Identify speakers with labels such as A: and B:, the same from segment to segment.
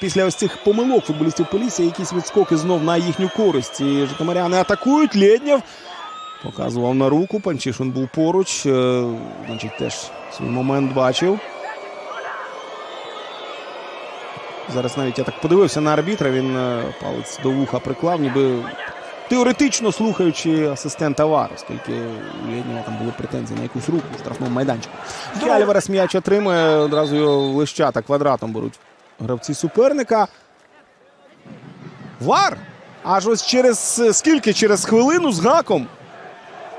A: Після ось цих помилок футболістів Полісся якісь відскоки знов на їхню користь. І Житомиряни атакують. Лєднєв показував на руку. Панчишин був поруч. Е, Значить, теж свій момент бачив. Зараз навіть я так подивився на арбітра. Він е, палець до вуха приклав, ніби теоретично слухаючи асистента ВАР, оскільки у Лєднєва там були претензії на якусь руку в штрафному майданчику. Альварес м'яч отримує, одразу його лищата квадратом беруть гравці суперника. Вар! Аж ось через скільки? Через хвилину з гаком.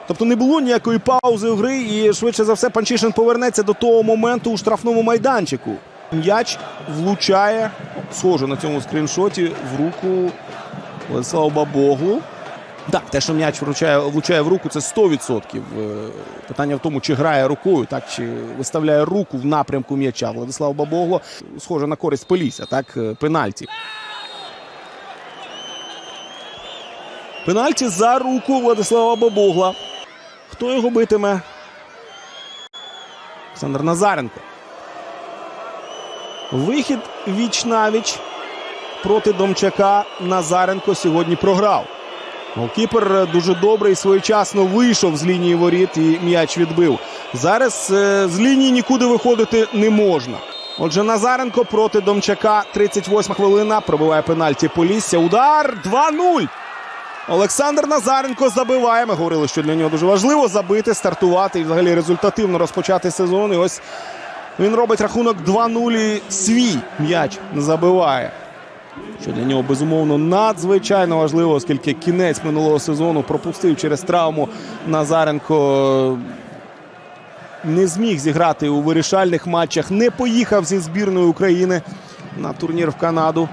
A: Тобто не було ніякої паузи у гри, і швидше за все Панчишин повернеться до того моменту у штрафному майданчику. М'яч влучає, схоже на цьому скріншоті, в руку Владиславу Бабоглу. Так, те, що м'яч влучає, влучає в руку, це 100%. Е, Питання в тому, чи грає рукою, так, чи виставляє руку в напрямку м'яча. Владислав Бабогло схоже на користь Полісся, так, е, пенальті. Пенальті за руку Владислава Бабогла. Хто його битиме? Олександр Назаренко. Вихід віч навіч проти Домчака Назаренко сьогодні програв. Голкіпер дуже добре і своєчасно вийшов з лінії воріт і м'яч відбив. Зараз е, з лінії нікуди виходити не можна. Отже, Назаренко проти Домчака. 38 хвилина. Пробиває пенальті Полісся. Удар 2-0. Олександр Назаренко забиває. Ми говорили, що для нього дуже важливо забити, стартувати і взагалі результативно розпочати сезон. І ось він робить рахунок 2-0 і свій м'яч забиває. Що для нього безумовно надзвичайно важливо, оскільки кінець минулого сезону пропустив через травму Назаренко. Не зміг зіграти у вирішальних матчах, не поїхав зі збірної України на турнір в Канаду.